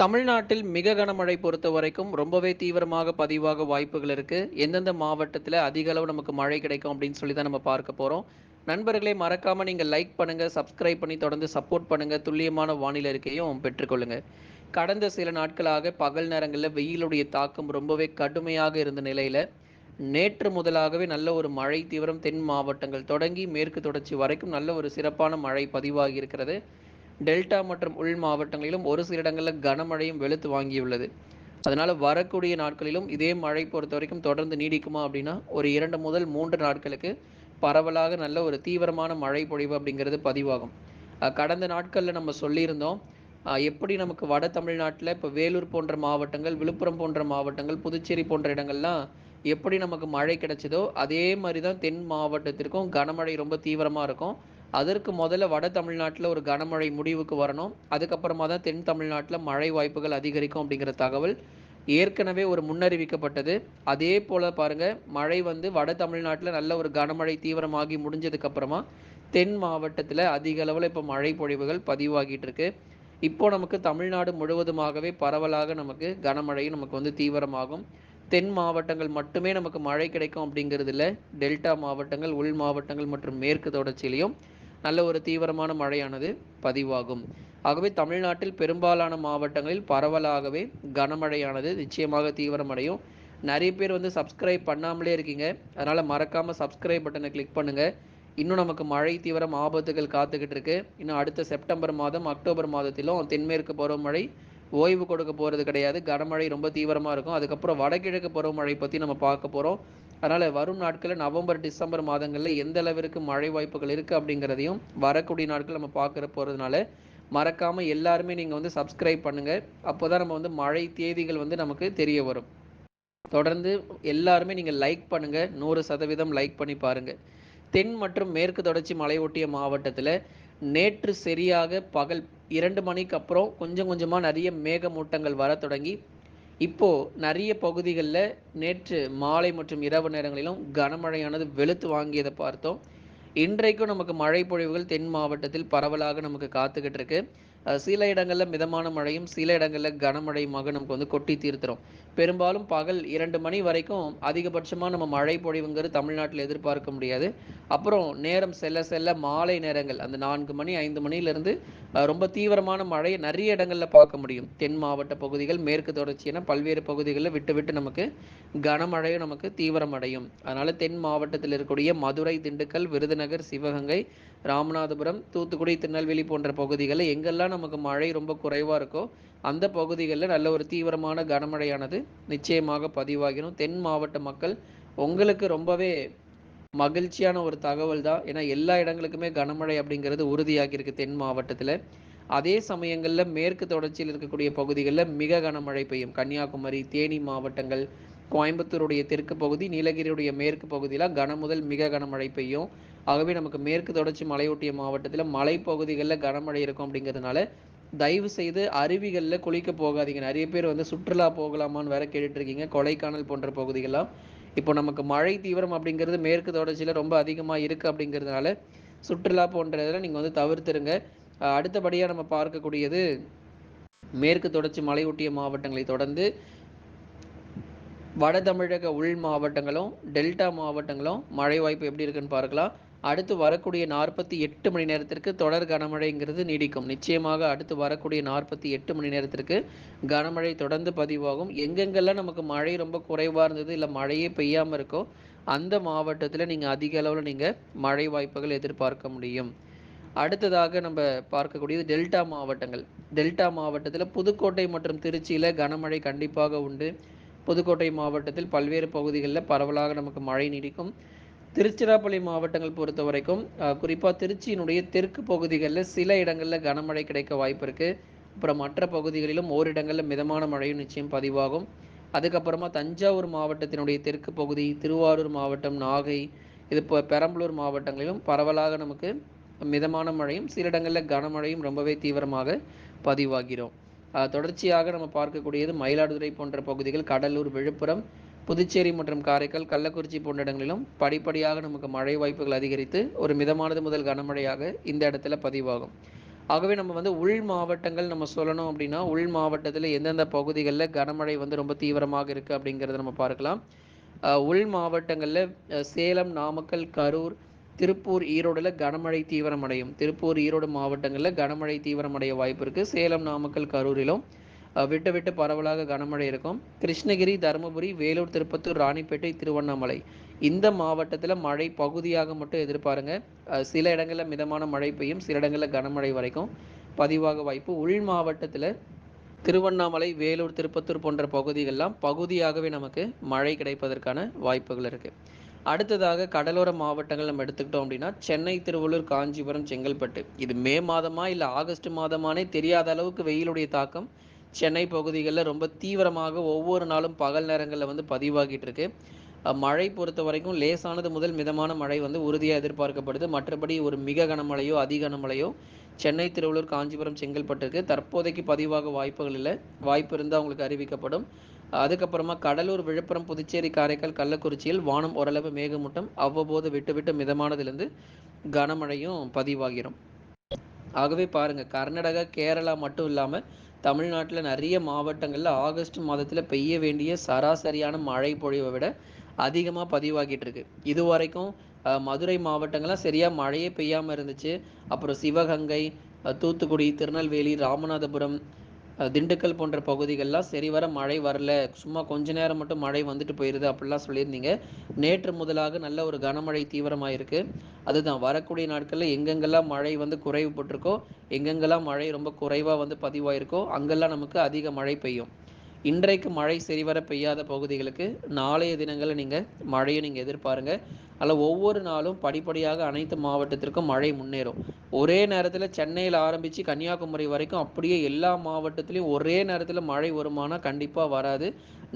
தமிழ்நாட்டில் மிக கனமழை பொறுத்த வரைக்கும் ரொம்பவே தீவிரமாக பதிவாக வாய்ப்புகள் இருக்கு. எந்தெந்த மாவட்டத்தில் அதிக அளவு நமக்கு மழை கிடைக்கும் அப்படின்னு சொல்லி தான் நம்ம பார்க்க போகிறோம் நண்பர்களே மறக்காம நீங்க லைக் பண்ணுங்க சப்ஸ்கிரைப் பண்ணி தொடர்ந்து சப்போர்ட் பண்ணுங்க. துல்லியமான வானிலை இருக்கையும் பெற்றுக்கொள்ளுங்க கடந்த சில நாட்களாக பகல் நேரங்களில் வெயிலுடைய தாக்கம் ரொம்பவே கடுமையாக இருந்த நிலையில நேற்று முதலாகவே நல்ல ஒரு மழை தீவிரம் தென் மாவட்டங்கள் தொடங்கி மேற்கு தொடர்ச்சி வரைக்கும் நல்ல ஒரு சிறப்பான மழை பதிவாகி இருக்கிறது. டெல்டா மற்றும் உள் மாவட்டங்களிலும் ஒரு சில இடங்களில் கனமழையும் வெளுத்து வாங்கியுள்ளது. அதனால் வரக்கூடிய நாட்களிலும் இதே மழை பொறுத்த வரைக்கும் தொடர்ந்து நீடிக்குமா அப்படின்னா ஒரு இரண்டு முதல் மூன்று நாட்களுக்கு பரவலாக நல்ல ஒரு தீவிரமான மழை பொழிவு அப்படிங்கிறது பதிவாகும். கடந்த நாட்களில் நம்ம சொல்லியிருந்தோம் எப்படி நமக்கு வட தமிழ்நாட்டில் இப்போ வேலூர் போன்ற மாவட்டங்கள் விழுப்புரம் போன்ற மாவட்டங்கள் புதுச்சேரி போன்ற இடங்கள்லாம் எப்படி நமக்கு மழை கிடைச்சதோ அதே மாதிரி தான் தென் மாவட்டத்திற்கும் கனமழை ரொம்ப தீவிரமாக இருக்கும். அதற்கு முதல்ல வட தமிழ்நாட்டில் ஒரு கனமழை முடிவுக்கு வரணும். அதுக்கப்புறமா தான் தென் தமிழ்நாட்டில் மழை வாய்ப்புகள் அதிகரிக்கும் அப்படிங்கிற தகவல் ஏற்கனவே ஒரு முன்னறிவிக்கப்பட்டது. அதே போல் பாருங்க மழை வந்து வட தமிழ்நாட்டில் நல்ல ஒரு கனமழை தீவிரமாகி முடிஞ்சதுக்கப்புறமா தென் மாவட்டத்தில் அதிக அளவில் இப்போ மழை பொழிவுகள் பதிவாகிட்டு இருக்கு. இப்போ நமக்கு தமிழ்நாடு முழுவதுமாகவே பரவலாக நமக்கு கனமழையும் நமக்கு வந்து தீவிரமாகும். தென் மாவட்டங்கள் மட்டுமே நமக்கு மழை கிடைக்கும் அப்படிங்கிறது இல்லை டெல்டா மாவட்டங்கள் உள் மாவட்டங்கள் மற்றும் மேற்கு தொடர்ச்சியிலையும் நல்ல ஒரு தீவிரமான மழையானது பதிவாகும். ஆகவே தமிழ்நாட்டில் பெரும்பாலான மாவட்டங்களில் பரவலாகவே கனமழையானது நிச்சயமாக தீவிரமடையும். நிறைய பேர் வந்து சப்ஸ்கிரைப் பண்ணாமலே இருக்கீங்க. அதனால மறக்காமல் சப்ஸ்கிரைப் பட்டனை கிளிக் பண்ணுங்க. இன்னும் நமக்கு மழை தீவிரம் ஆபத்துகள் காத்துக்கிட்டு இருக்கு. இன்னும் அடுத்த செப்டம்பர் மாதம் அக்டோபர் மாதத்திலும் தென்மேற்கு பருவமழை ஓய்வு கொடுக்க போகிறது கிடையாது. கனமழை ரொம்ப தீவிரமாக இருக்கும். அதுக்கப்புறம் வடகிழக்கு பருவமழை பற்றி நம்ம பார்க்க போகிறோம் அதனால் வரும் நாட்களில் நவம்பர் டிசம்பர் மாதங்களில் எந்த அளவிற்கு மழை வாய்ப்புகள் இருக்குது அப்படிங்கிறதையும் வரக்கூடிய நாட்கள் நம்ம பார்க்குற போகிறதுனால மறக்காமல் எல்லாருமே நீங்கள் வந்து சப்ஸ்கிரைப் அப்போ தான் நம்ம வந்து மழை தேதிகள் வந்து நமக்கு தெரிய வரும். தொடர்ந்து எல்லாருமே நீங்கள் லைக் பண்ணுங்கள் நூறு சதவீதம் லைக் பண்ணி பாருங்கள் தென் மற்றும் மேற்கு தொடர்ச்சி மலையொட்டிய மாவட்டத்தில் நேற்று சரியாக பகல் இரண்டு மணிக்கு அப்புறம் கொஞ்சம் கொஞ்சமாக நிறைய மேகமூட்டங்கள் வர தொடங்கி இப்போ நிறைய பகுதிகளில் நேற்று மாலை மற்றும் இரவு நேரங்களிலும் கனமழையானது வெளுத்து வாங்கியதை பார்த்தோம். இன்றைக்கும் நமக்கு மழை பொழிவுகள் தென் மாவட்டத்தில் பரவலாக நமக்கு காத்துக்கிட்டு இருக்கு. சில இடங்களில் மிதமான மழையும் சில இடங்களில் கனமழையுமாக நமக்கு வந்து கொட்டி தீர்த்துரும். பெரும்பாலும் பகல் இரண்டு மணி வரைக்கும் அதிகபட்சமாக நம்ம மழை பொழிவுங்கிறது தமிழ்நாட்டில் எதிர்பார்க்க முடியாது. அப்புறம் நேரம் செல்ல செல்ல மாலை நேரங்கள் அந்த நான்கு மணி ஐந்து மணியிலிருந்து ரொம்ப தீவிரமான மழையை நிறைய இடங்களில் பார்க்க முடியும். தென் மாவட்ட பகுதிகள் மேற்கு தொடர்ச்சி என பல்வேறு பகுதிகளில் விட்டு விட்டு நமக்கு கனமழையும் நமக்கு தீவிரமடையும் அதனால் தென் மாவட்டத்தில் இருக்கக்கூடிய மதுரை திண்டுக்கல் விருதுநகர் சிவகங்கை ராமநாதபுரம் தூத்துக்குடி திருநெல்வேலி போன்ற பகுதிகளில் எங்கெல்லாம் நமக்கு மழை ரொம்ப குறைவாக இருக்கோ அந்த பகுதிகளில் நல்ல ஒரு தீவிரமான கனமழையானது நிச்சயமாக பதிவாகிடும் தென் மாவட்ட மக்கள் உங்களுக்கு ரொம்பவே மகிழ்ச்சியான ஒரு தகவல் தான். ஏன்னா எல்லா இடங்களுக்குமே கனமழை அப்படிங்கிறது உறுதியாகியிருக்கு தென் மாவட்டத்தில். அதே சமயங்களில் மேற்கு தொடர்ச்சியில் இருக்கக்கூடிய பகுதிகளில் மிக கனமழை பெய்யும். கன்னியாகுமரி தேனி மாவட்டங்கள் கோயம்புத்தூருடைய தெற்கு பகுதி நீலகிரியுடைய மேற்கு பகுதியில் கன முதல் மிக கனமழை பெய்யும். ஆகவே நமக்கு மேற்கு தொடர்ச்சி மலையொட்டிய மாவட்டத்தில் மலைப்பகுதிகளில் கனமழை இருக்கும் அப்படிங்கிறதுனால தயவு செய்து அருவிகளில் குளிக்க போகாதீங்க. நிறைய பேர் வந்து சுற்றுலா போகலாமான்னு வேற கேட்டுட்ருக்கீங்க. கொடைக்கானல் போன்ற பகுதிகள்லாம் இப்போ நமக்கு மழை தீவிரம் அப்படிங்கிறது மேற்கு தொடர்ச்சியில் ரொம்ப அதிகமாக இருக்குது அப்படிங்கிறதுனால சுற்றுலா போன்ற இதெல்லாம் நீங்கள் வந்து தவிர்த்துருங்க. அடுத்தபடியாக நம்ம பார்க்கக்கூடியது மேற்கு தொடர்ச்சி மலையொட்டிய மாவட்டங்களை தொடர்ந்து வட தமிழக உள் மாவட்டங்களும் டெல்டா மாவட்டங்களும் மழை வாய்ப்பு எப்படி இருக்குன்னு பார்க்கலாம். அடுத்து வரக்கூடிய நாற்பத்தி எட்டு மணி நேரத்திற்கு தொடர் கனமழைங்கிறது நீடிக்கும். நிச்சயமாக அடுத்து வரக்கூடிய நாற்பத்தி எட்டு மணி நேரத்திற்கு கனமழை தொடர்ந்து பதிவாகும். எங்கெங்கெல்லாம் நமக்கு மழை ரொம்ப குறைவாக இருந்தது இல்லை மழையே பெய்யாமல் இருக்கோ அந்த மாவட்டத்தில் நீங்கள் அதிக அளவில் நீங்கள் மழை வாய்ப்புகள் எதிர்பார்க்க முடியும். அடுத்ததாக நம்ம பார்க்கக்கூடியது டெல்டா மாவட்டங்கள். டெல்டா மாவட்டத்தில் புதுக்கோட்டை மற்றும் திருச்சியில் கனமழை கண்டிப்பாக உண்டு. புதுக்கோட்டை மாவட்டத்தில் பல்வேறு பகுதிகளில் பரவலாக நமக்கு மழை நீடிக்கும். திருச்சிராப்பள்ளி மாவட்டங்கள் பொறுத்த வரைக்கும் குறிப்பாக திருச்சியினுடைய தெற்கு பகுதிகளில் சில இடங்களில் கனமழை கிடைக்க வாய்ப்பு இருக்குது அப்புறம் மற்ற பகுதிகளிலும் ஓரிடங்களில் மிதமான மழையும் நிச்சயம் பதிவாகும். அதுக்கப்புறமா தஞ்சாவூர் மாவட்டத்தினுடைய தெற்கு பகுதி திருவாரூர் மாவட்டம் நாகை இது இப்போ பெரம்பலூர் மாவட்டங்களிலும் பரவலாக நமக்கு மிதமான மழையும் சில இடங்களில் கனமழையும் ரொம்பவே தீவிரமாக பதிவாகிறோம். தொடர்ச்சியாக நம்ம பார்க்கக்கூடியது மயிலாடுதுறை போன்ற பகுதிகள் கடலூர் விழுப்புரம் புதுச்சேரி மற்றும் காரைக்கால் கள்ளக்குறிச்சி போன்ற இடங்களிலும் படிப்படியாக நமக்கு மழை வாய்ப்புகள் அதிகரித்து ஒரு மிதமானது முதல் கனமழையாக இந்த இடத்துல பதிவாகும். ஆகவே நம்ம வந்து உள் மாவட்டங்கள் நம்ம சொல்லணும் அப்படின்னா உள் மாவட்டத்தில் எந்தெந்த பகுதிகளில் கனமழை வந்து ரொம்ப தீவிரமாக இருக்குது அப்படிங்கிறத நம்ம பார்க்கலாம். உள் மாவட்டங்களில் சேலம் நாமக்கல் கரூர் திருப்பூர் ஈரோடில் கனமழை தீவிரமடையும் திருப்பூர் ஈரோடு மாவட்டங்களில் கனமழை தீவிரமடைய வாய்ப்பு இருக்குது சேலம் நாமக்கல் கரூரிலும் விட்டு விட்டு பரவலாக கனமழை இருக்கும். கிருஷ்ணகிரி தருமபுரி வேலூர் திருப்பத்தூர் ராணிப்பேட்டை திருவண்ணாமலை. இந்த மாவட்டத்தில் மழை பகுதியாக மட்டும் எதிர்பாருங்க. சில இடங்களில் மிதமான மழை பெய்யும். சில இடங்களில் கனமழை வரைக்கும் பதிவாக வாய்ப்பு. உள் மாவட்டத்தில் திருவண்ணாமலை வேலூர் திருப்பத்தூர் போன்ற பகுதிகள்லாம் பகுதியாகவே நமக்கு மழை கிடைப்பதற்கான வாய்ப்புகள் இருக்குது அடுத்ததாக கடலோர மாவட்டங்கள் நம்ம எடுத்துக்கிட்டோம் அப்படின்னா சென்னை திருவள்ளூர் காஞ்சிபுரம் செங்கல்பட்டு. இது மே மாதமா இல்லை ஆகஸ்ட் மாதமானே தெரியாத அளவுக்கு வெயிலுடைய தாக்கம் சென்னை பகுதிகளில் ரொம்ப தீவிரமாக ஒவ்வொரு நாளும் பகல் நேரங்களில் வந்து பதிவாகிட்டு இருக்கு மழை பொறுத்த வரைக்கும் லேசானது முதல் மிதமான மழை வந்து உறுதியாக எதிர்பார்க்கப்படுது. மற்றபடி ஒரு மிக கனமழையோ அதி கனமழையோ சென்னை திருவள்ளூர் காஞ்சிபுரம் செங்கல்பட்டுக்கு தற்போதைக்கு பதிவாக வாய்ப்புகள் இல்லை. வாய்ப்பு இருந்தால் அவங்களுக்கு அறிவிக்கப்படும். அதுக்கப்புறமா கடலூர் விழுப்புரம் புதுச்சேரி காரைக்கால் கள்ளக்குறிச்சியில் வானம் ஓரளவு மேகமூட்டம் அவ்வப்போது விட்டு விட்டு மிதமானதுலேருந்து கனமழையும் பதிவாகிரும். ஆகவே பாருங்க கர்நாடகா கேரளா மட்டும் இல்லாமல் தமிழ்நாட்டில் நிறைய மாவட்டங்களில் ஆகஸ்ட் மாதத்தில் பெய்ய வேண்டிய சராசரியான மழை பொழிவை விட அதிகமாக பதிவாகிட்டு இருக்கு இது வரைக்கும் மதுரை மாவட்டங்கள்லாம் சரியாக மழையே பெய்யாமல் இருந்துச்சு. அப்புறம் சிவகங்கை தூத்துக்குடி திருநெல்வேலி ராமநாதபுரம் திண்டுக்கல் போன்ற பகுதிகள்லாம் சரி வர மழை வரல. சும்மா கொஞ்ச நேரம் மட்டும் மழை வந்துட்டு போயிருது அப்படிலாம் சொல்லியிருந்தீங்க. நேற்று முதலாக நல்ல ஒரு கனமழை தீவிரமாக இருக்குது அதுதான் வரக்கூடிய நாட்களில் எங்கெங்கெல்லாம் மழை வந்து குறைவுபட்டிருக்கோ எங்கெங்கெல்லாம் மழை ரொம்ப குறைவாக வந்து பதிவாயிருக்கோ அங்கெல்லாம் நமக்கு அதிக மழை பெய்யும். இன்றைக்கு மழை சரிவர பெய்யாத பகுதிகளுக்கு நாளைய தினங்களில் நீங்கள் மழையை நீங்கள் எதிர்பாருங்க. அதில் ஒவ்வொரு நாளும் படிப்படியாக அனைத்து மாவட்டத்திற்கும் மழை முன்னேறும். ஒரே நேரத்தில் சென்னையில் ஆரம்பித்து கன்னியாகுமரி வரைக்கும் அப்படியே எல்லா மாவட்டத்திலையும் ஒரே நேரத்தில் மழை வருமானால் கண்டிப்பாக வராது.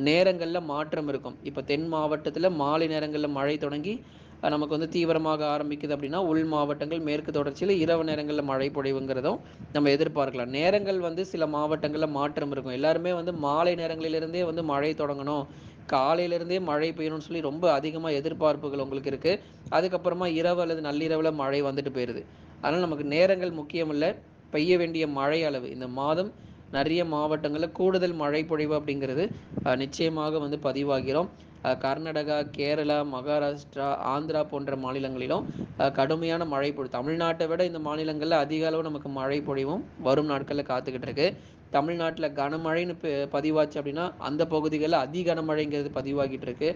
நேரங்களில் மாற்றம் இருக்கும். இப்போ தென் மாவட்டத்தில் மாலை நேரங்களில் மழை தொடங்கி நமக்கு வந்து தீவிரமாக ஆரம்பிக்குது அப்படின்னா உள் மாவட்டங்கள் மேற்கு தொடர்ச்சியில் இரவு நேரங்களில் மழை பொழிவுங்கிறதும் நம்ம எதிர்பார்க்கலாம். நேரங்கள் வந்து சில மாவட்டங்களில் மாற்றம் இருக்கும். எல்லாருமே வந்து மாலை நேரங்களிலிருந்தே வந்து மழை தொடங்கணும். காலையிலேருந்தே மழை பெய்யணும்னு சொல்லி ரொம்ப அதிகமாக எதிர்பார்ப்புகள் உங்களுக்கு இருக்குது அதுக்கப்புறமா இரவு அல்லது நள்ளிரவில் மழை வந்துட்டு போயிடுது அதனால் நமக்கு நேரங்கள் முக்கியம் பெய்ய வேண்டிய மழை அளவு. இந்த மாதம் நிறைய மாவட்டங்களில் கூடுதல் மழை பொழிவு அப்படிங்கிறது நிச்சயமாக வந்து பதிவாகிறோம். கர்நாடகா கேரளா மகாராஷ்டிரா ஆந்திரா போன்ற மாநிலங்களிலும் கடுமையான மழை பொழிவு. தமிழ்நாட்டை விட இந்த மாநிலங்களில் அதிக அளவு நமக்கு மழை பொழிவும் வரும் நாட்களில் காத்துக்கிட்டு இருக்கு. தமிழ்நாட்டில் கனமழைன்னு பதிவாச்சு அப்படின்னா அந்த பகுதிகளில் அதி கனமழைங்கிறது பதிவாகிட்டு இருக்கு.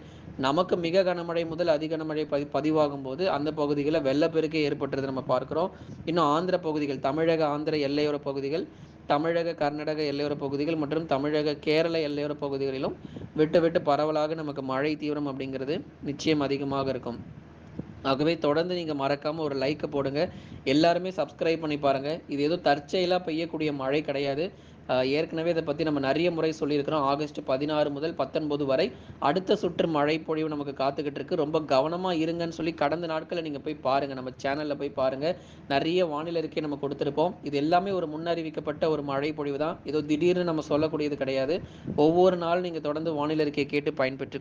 நமக்கு மிக கனமழை முதல் அதி கனமழை பதி பதிவாகும் போது அந்த பகுதிகளில் வெள்ளப்பெருக்கே ஏற்பட்டுறது நம்ம பார்க்குறோம். இன்னும் ஆந்திர பகுதிகள் தமிழக ஆந்திர எல்லையோர பகுதிகள் தமிழக கர்நாடக எல்லையோர பகுதிகள் மற்றும் தமிழக கேரள எல்லையோர பகுதிகளிலும் விட்டு விட்டு பரவலாக நமக்கு மழை தீவிரம் அப்படிங்கிறது நிச்சயம் அதிகமாக இருக்கும். ஆகவே தொடர்ந்து நீங்கள் மறக்காமல் ஒரு லைக்கை போடுங்க. எல்லாருமே சப்ஸ்கிரைப் பண்ணி பாருங்கள் இது ஏதோ தற்செயலாக பெய்யக்கூடிய மழை கிடையாது. ஏற்கனவே இதை பற்றி நம்ம நிறைய முறை சொல்லியிருக்கிறோம். ஆகஸ்ட் பதினாறு முதல் பத்தொன்பது வரை அடுத்த சுற்று மழை பொழிவு நமக்கு காத்துக்கிட்டு இருக்கு. ரொம்ப கவனமாக இருங்கன்னு சொல்லி கடந்த நாட்களில் நீங்கள் போய் பாருங்கள் நம்ம சேனலில் போய் பாருங்கள் நிறைய வானிலை இருக்கே நம்ம கொடுத்துருப்போம் இது எல்லாமே ஒரு முன்னறிவிக்கப்பட்ட ஒரு மழை பொழிவு தான். ஏதோ திடீர்னு நம்ம சொல்லக்கூடியது கிடையாது. ஒவ்வொரு நாள் நீங்கள் தொடர்ந்து வானிலை இருக்கையை கேட்டு பயன்பெற்று